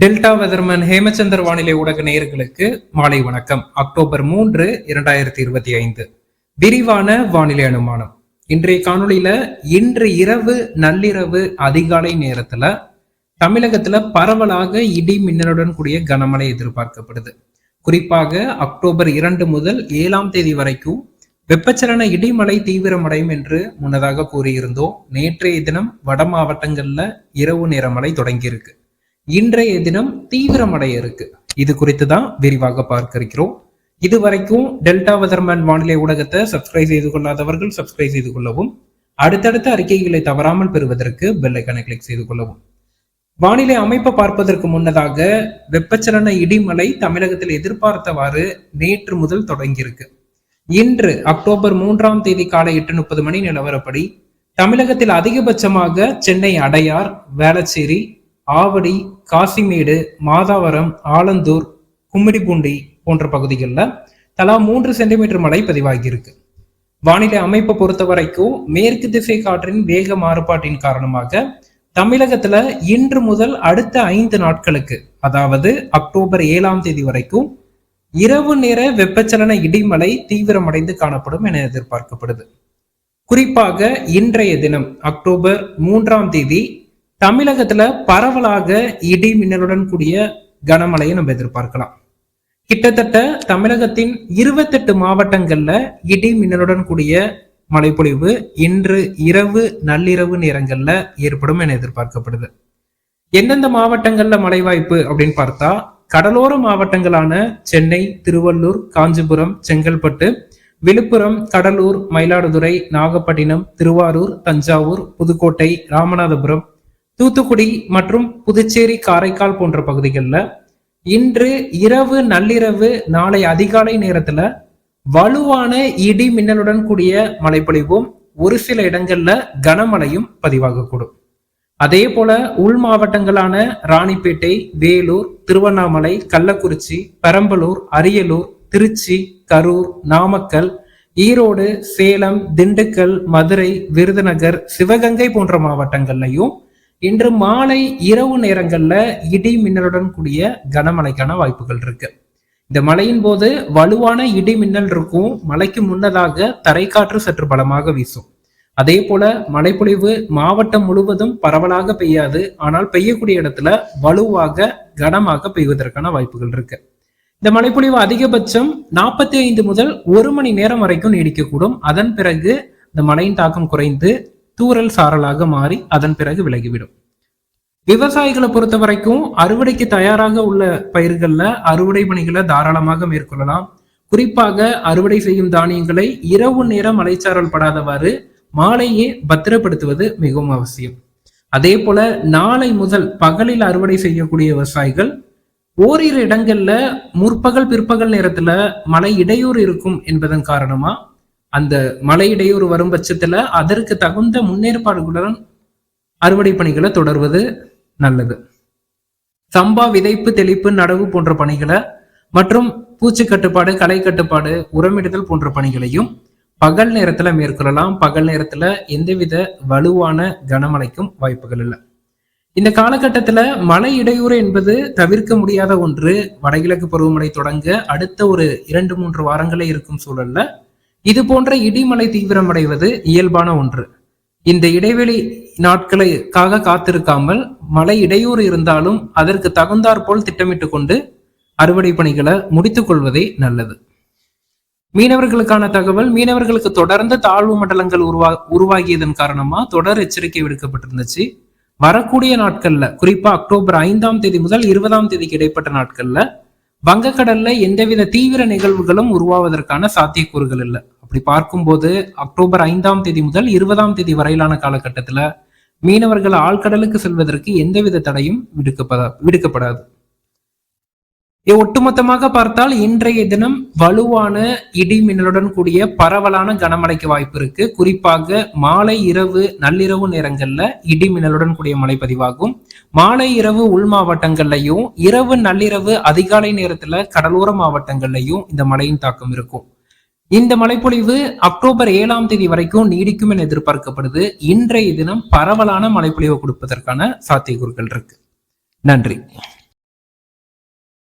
Delta weatherman Hemachandar வானிலை ஊடக நேயர்களுக்கு மாலை வணக்கம். அக்டோபர் மூன்று இரண்டாயிரத்தி இருபத்தி ஐந்து. விரிவான வானிலை அனுமானம். இன்றைய காணொளியில இன்று இரவு நள்ளிரவு அதிகாலை நேரத்துல தமிழகத்துல பரவலாக இடி மின்னலுடன் கூடிய கனமழை எதிர்பார்க்கப்படுது. குறிப்பாக அக்டோபர் இரண்டு முதல் ஏழாம் தேதி வரைக்கும் வெப்பச்சலன இடிமலை தீவிரமடையும் என்று முன்னதாக கூறியிருந்தோம். நேற்றைய தினம் வட மாவட்டங்கள்ல இரவு நேர மழை தொடங்கியிருக்கு. இன்றைய தினம் தீவிரமடைய இருக்கு இது குறித்து தான் விரிவாக பார்க்க இருக்கிறோம் இது வரைக்கும் டெல்டா வெதர்மேன் வானிலை ஊடகத்தை சப்ஸ்கிரைப் செய்து கொள்ளாதவர்கள் சப்ஸ்கிரைப் செய்து கொள்ளவும் அடுத்தடுத்த அறிக்கைகளை தவறாமல் பெறுவதற்கு பெல் கிளிக் செய்து கொள்ளவும். வானிலை அமைப்பை பார்ப்பதற்கு முன்னதாக வெப்பச்சலன இடிமலை தமிழகத்தில் எதிர்பார்த்தவாறு நேற்று முதல் தொடங்கியிருக்கு. இன்று அக்டோபர் மூன்றாம் தேதி காலை எட்டு முப்பது மணி நிலவரப்படி தமிழகத்தில் அதிகபட்சமாக சென்னை அடையார் வேளச்சேரி ஆவடி காசிமேடு மாதாவரம் ஆலந்தூர் கும்மிடிப்பூண்டி போன்ற பகுதிகளில் தலா மூன்று சென்டிமீட்டர் மழை பதிவாகியிருக்கு. வானிலை அமைப்பை பொறுத்த வரைக்கும் மேற்கு திசை காற்றின் வேக மாறுபாட்டின் காரணமாக தமிழகத்துல இன்று முதல் அடுத்த ஐந்து நாட்களுக்கு அதாவது அக்டோபர் ஏழாம் தேதி வரைக்கும் இரவு நேர வெப்பச்சலன இடிமலை தீவிரமடைந்து காணப்படும் என எதிர்பார்க்கப்படுது. குறிப்பாக இன்றைய தினம் அக்டோபர் மூன்றாம் தேதி தமிழகத்துல பரவலாக இடி மின்னலுடன் கூடிய கனமழையை நம்ம எதிர்பார்க்கலாம். கிட்டத்தட்ட தமிழகத்தின் இருபத்தெட்டு மாவட்டங்கள்ல இடி மின்னலுடன் கூடிய மழைப்பொழிவு இன்று இரவு நள்ளிரவு நேரங்கள்ல ஏற்படும் என எதிர்பார்க்கப்படுது. எந்தெந்த மாவட்டங்கள்ல மழை வாய்ப்பு அப்படின்னு பார்த்தா கடலோர மாவட்டங்களான சென்னை திருவள்ளூர் காஞ்சிபுரம் செங்கல்பட்டு விழுப்புரம் கடலூர் மயிலாடுதுறை நாகப்பட்டினம் திருவாரூர் தஞ்சாவூர் புதுக்கோட்டை ராமநாதபுரம் தூத்துக்குடி மற்றும் புதுச்சேரி காரைக்கால் போன்ற பகுதிகளில் இன்று இரவு நள்ளிரவு நாளை அதிகாலை நேரத்துல வலுவான இடி மின்னலுடன் கூடிய மழைப்பொழிவும் ஒரு சில இடங்கள்ல கனமழையும் பதிவாகக்கூடும். அதே போல உள் மாவட்டங்களான ராணிப்பேட்டை வேலூர் திருவண்ணாமலை கள்ளக்குறிச்சி பெரம்பலூர் அரியலூர் திருச்சி கரூர் நாமக்கல் ஈரோடு சேலம் திண்டுக்கல் மதுரை விருதுநகர் சிவகங்கை போன்ற மாவட்டங்கள்லையும் இன்று மாலை இரவு நேரங்கள்ல இடி மின்னலுடன் கூடிய கனமழைக்கான வாய்ப்புகள் இருக்கு. இந்த மழையின் போது வலுவான இடி மின்னல் இருக்கும். மழைக்கு முன்னதாக தரைக்காற்று சற்று பலமாக வீசும். அதே போல மழைப்பொழிவு மாவட்டம் முழுவதும் பரவலாக பெய்யாது. ஆனால் பெய்யக்கூடிய இடத்துல வலுவாக கனமாக பெய்வதற்கான வாய்ப்புகள் இருக்கு. இந்த மழைப்பொழிவு அதிகபட்சம் நாற்பத்தி ஐந்து முதல் ஒரு மணி நேரம் வரைக்கும் நீடிக்கக்கூடும். அதன் பிறகு இந்த மழையின் தாக்கம் குறைந்து தூரல் சாரலாக மாறி அதன் பிறகு விலகிவிடும். விவசாயிகளை பொறுத்த வரைக்கும் அறுவடைக்கு தயாராக உள்ள பயிர்கள்ல அறுவடை பணிகளை தாராளமாக மேற்கொள்ளலாம். குறிப்பாக அறுவடை செய்யும் தானியங்களை இரவு நேரம் மலைச்சாரல் படாதவாறு மாலையே பத்திரப்படுத்துவது மிகவும் அவசியம். அதே போல நாளை முதல் பகலில் அறுவடை செய்யக்கூடிய விவசாயிகள் ஓரிரு இடங்கள்ல முற்பகல் பிற்பகல் நேரத்துல மழை இடையூறு இருக்கும் என்பதன் காரணமா அந்த மழை இடையூறு வரும் பட்சத்துல அதற்கு தகுந்த முன்னேற்பாடுகளுடன் அறுவடை பணிகளை தொடர்வது நல்லது. சம்பா விதைப்பு தெளிப்பு நடவு போன்ற பணிகளை மற்றும் பூச்சி கட்டுப்பாடு களை கட்டுப்பாடு உரமிடுதல் போன்ற பணிகளையும் பகல் நேரத்துல மேற்கொள்ளலாம். பகல் நேரத்துல எந்தவித வலுவான கனமழைக்கும் வாய்ப்புகள் இல்லை. இந்த காலகட்டத்துல மழை இடையூறு என்பது தவிர்க்க முடியாத ஒன்று. வடகிழக்கு பருவமழை தொடங்க அடுத்த ஒரு இரண்டு மூன்று வாரங்களே இருக்கும் சூழல்ல இது போன்ற இடிமலை தீவிரமடைவது இயல்பான ஒன்று. இந்த இடைவெளி நாட்களுக்காக காத்திருக்காமல் மழை இடையூறு இருந்தாலும் அதற்கு தகுந்தாற் போல் திட்டமிட்டு கொண்டு அறுவடை பணிகளை முடித்துக் கொள்வதே நல்லது. மீனவர்களுக்கான தகவல் மீனவர்களுக்கு தொடர்ந்து தாழ்வு மண்டலங்கள் உருவா உருவாகியதன் காரணமா தொடர் எச்சரிக்கை விடுக்கப்பட்டிருந்துச்சு. வரக்கூடிய நாட்கள்ல குறிப்பா அக்டோபர் ஐந்தாம் தேதி முதல் இருபதாம் தேதிக்கு இடைப்பட்ட நாட்கள்ல வங்கக்கடல்ல எந்தவித தீவிர நிகழ்வுகளும் உருவாவதற்கான சாத்தியக்கூறுகள் இல்லை. அப்படி பார்க்கும்போது அக்டோபர் ஐந்தாம் தேதி முதல் இருபதாம் தேதி வரையிலான காலகட்டத்துல மீனவர்கள் ஆழ்கடலுக்கு செல்வதற்கு எந்தவித தடையும் விடுக்கப்பட விடுக்கப்படாது. ஒட்டுமொத்தமாக பார்த்தால் இன்றைய தினம் வலுவான இடி மின்னலுடன் கூடிய பரவலான கனமழைக்கு வாய்ப்பு இருக்கு. குறிப்பாக மாலை இரவு நள்ளிரவு நேரங்கள்ல இடி மின்னலுடன் கூடிய மழை பதிவாகும். மாலை இரவு உள் மாவட்டங்கள்லையும் இரவு நள்ளிரவு அதிகாலை நேரத்துல கடலோர மாவட்டங்கள்லையும் இந்த மழையின் தாக்கம் இருக்கும். இந்த மழைப்பொழிவு அக்டோபர் ஏழாம் தேதி வரைக்கும் நீடிக்கும் என எதிர்பார்க்கப்படுது. இன்றைய தினம் பரவலான மழைப்பொழிவு கொடுப்பதற்கான சாத்தியக்கூறுகள் இருக்கு. நன்றி.